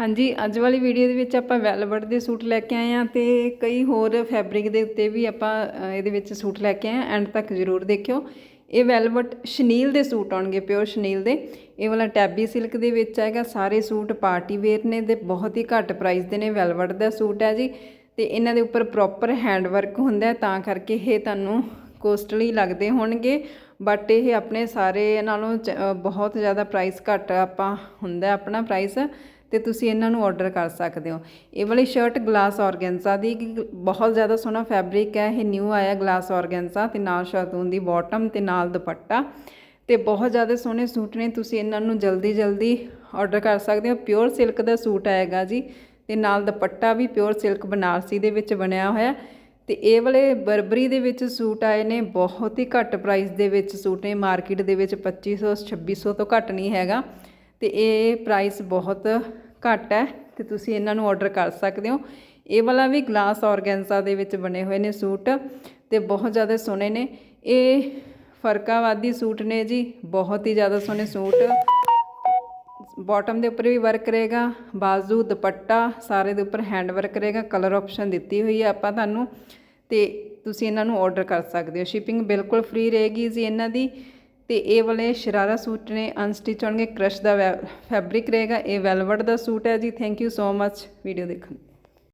ਹਾਂਜੀ, ਅੱਜ ਵਾਲੀ ਵੀਡੀਓ ਦੇ ਵਿੱਚ ਆਪਾਂ ਵੈਲਵਟ ਦੇ ਸੂਟ ਲੈ ਕੇ ਆਏ ਆ ਤੇ ਕਈ ਹੋਰ ਫੈਬਰਿਕ ਦੇ ਉੱਤੇ ਵੀ ਆਪਾਂ ਇਹਦੇ ਵਿੱਚ ਸੂਟ ਲੈ ਕੇ ਆਏ ਆ ਐਂਡ ਤੱਕ ਜ਼ਰੂਰ ਦੇਖਿਓ। ਇਹ ਵੈਲਵਟ ਸ਼ਨੀਲ ਦੇ ਸੂਟ ਆਉਣਗੇ ਪਿਓਰ ਸ਼ਨੀਲ ਦੇ। ਇਹ ਵਾਲਾ ਟੈਬੀ ਸਿਲਕ ਦੇ ਵਿੱਚ ਹੈਗਾ, ਸਾਰੇ ਸੂਟ ਪਾਰਟੀ ਵੇਅਰ ਨੇ ਤੇ ਬਹੁਤ ਹੀ ਘੱਟ ਪ੍ਰਾਈਸ ਦੇ ਨੇ, ਵੈਲਵਟ ਦਾ ਸੂਟ ਹੈ ਜੀ। ਤੇ ਇਹਨਾਂ ਦੇ ਉੱਪਰ ਪ੍ਰੋਪਰ ਹੈਂਡ ਵਰਕ ਹੁੰਦਾ ਤਾਂ ਕਰਕੇ ਇਹ ਤੁਹਾਨੂੰ ਕੋਸਟਲੀ ਲੱਗਦੇ ਹੋਣਗੇ। ਬਟ ਇਹ ਆਪਣੇ ਸਾਰੇ ਨਾਲੋਂ ਚ- ਬਹੁਤ ਜ਼ਿਆਦਾ ਪ੍ਰਾਈਸ ਘੱਟ ਆਪਾਂ, ਹੁੰਦਾ ਆਪਣਾ ਪ੍ਰਾਈਸ ਤੇ ਤੁਸੀਂ ਇਹਨਾਂ ਨੂੰ ਆਰਡਰ ਕਰ ਸਕਦੇ ਹੋ। ਇਹ ਵਾਲੀ ਸ਼ਰਟ ਗਲਾਸ ਔਰਗੈਂਜ਼ਾ ਦੀ ਬਹੁਤ ਜ਼ਿਆਦਾ ਸੋਹਣਾ ਫੈਬਰਿਕ ਹੈ। ਇਹ ਨਿਊ ਆਇਆ ਗਲਾਸ ਔਰਗੈਂਜ਼ਾ ਤੇ ਨਾਲ ਸ਼ਾਤੂਨ ਦੀ ਬਾਟਮ ਤੇ ਨਾਲ ਦੁਪੱਟਾ। ਤੇ ਬਹੁਤ ਜ਼ਿਆਦਾ ਸੋਹਣੇ ਸੂਟ ਨੇ। ਤੁਸੀਂ ਇਹਨਾਂ ਨੂੰ ਜਲਦੀ ਜਲਦੀ ਆਰਡਰ ਕਰ ਸਕਦੇ ਹੋ। ਪਿਓਰ ਸਿਲਕ ਦਾ ਸੂਟ ਆਏਗਾ ਜੀ। ਤੇ ਨਾਲ ਦੁਪੱਟਾ ਵੀ ਪਿਓਰ ਸਿਲਕ ਬਨਾਰਸੀ ਦੇ ਵਿੱਚ ਬਣਿਆ ਹੋਇਆ। ਤੇ ਇਹ ਵਾਲੇ ਬਰਬਰੀ ਦੇ ਵਿੱਚ ਸੂਟ ਆਏ ਨੇ। ਬਹੁਤ ਹੀ ਘੱਟ ਪ੍ਰਾਈਸ ਦੇ ਵਿੱਚ ਸੂਟ ਨੇ। ਮਾਰਕੀਟ ਦੇ ਵਿੱਚ 2500 2600 ਤੋਂ ਘੱਟ ਨਹੀਂ ਹੈਗਾ। ਤੇ ਇਹ ਪ੍ਰਾਈਸ ਬਹੁਤ ਘੱਟ ਹੈ ਤੇ ਤੁਸੀਂ ਇਹਨਾਂ ਨੂੰ ਆਰਡਰ ਕਰ ਸਕਦੇ ਹੋ। ਇਹ ਵਾਲਾ ਵੀ ਗਲਾਸ ਔਰਗੈਂਜ਼ਾ ਦੇ ਵਿੱਚ ਬਣੇ ਹੋਏ ਨੇ ਸੂਟ ਤੇ ਬਹੁਤ ਜ਼ਿਆਦਾ ਸੋਹਣੇ ਨੇ। ਇਹ ਫਰਕਾਵਾਦੀ ਸੂਟ ਨੇ ਜੀ, ਬਹੁਤ ਹੀ ਜ਼ਿਆਦਾ ਸੋਹਣੇ ਸੂਟ। ਬਾਟਮ ਦੇ ਉੱਪਰ ਵੀ ਵਰਕ ਰਹੇਗਾ, ਬਾਜ਼ੂ, ਦੁਪੱਟਾ, ਸਾਰੇ ਦੇ ਉੱਪਰ ਹੈਂਡ ਵਰਕ ਰਹੇਗਾ ਕਲਰ ਆਪਸ਼ਨ ਦਿੱਤੀ ਹੋਈ ਹੈ ਆਪਾਂ ਤੁਹਾਨੂੰ ਤੇ ਤੁਸੀਂ ਇਹਨਾਂ ਨੂੰ ਆਰਡਰ ਕਰ ਸਕਦੇ ਹੋ। ਸ਼ਿਪਿੰਗ ਬਿਲਕੁਲ ਫ੍ਰੀ ਰਹੇਗੀ ਜੀ ਇਹਨਾਂ ਦੀ। ਤੇ ਇਹ ਵਾਲੇ ਸ਼ਰਾਰਾ ਸੂਟ ਨੇ ਅਨਸਟਿਚ ਹੋਣਗੇ, ਕ੍ਰਸ਼ ਦਾ ਫੈਬਰਿਕ ਰਹੇਗਾ, ਇਹ ਵੈਲਵਟ ਦਾ ਸੂਟ ਹੈ ਜੀ। Thank you so much video ਦੇਖਣ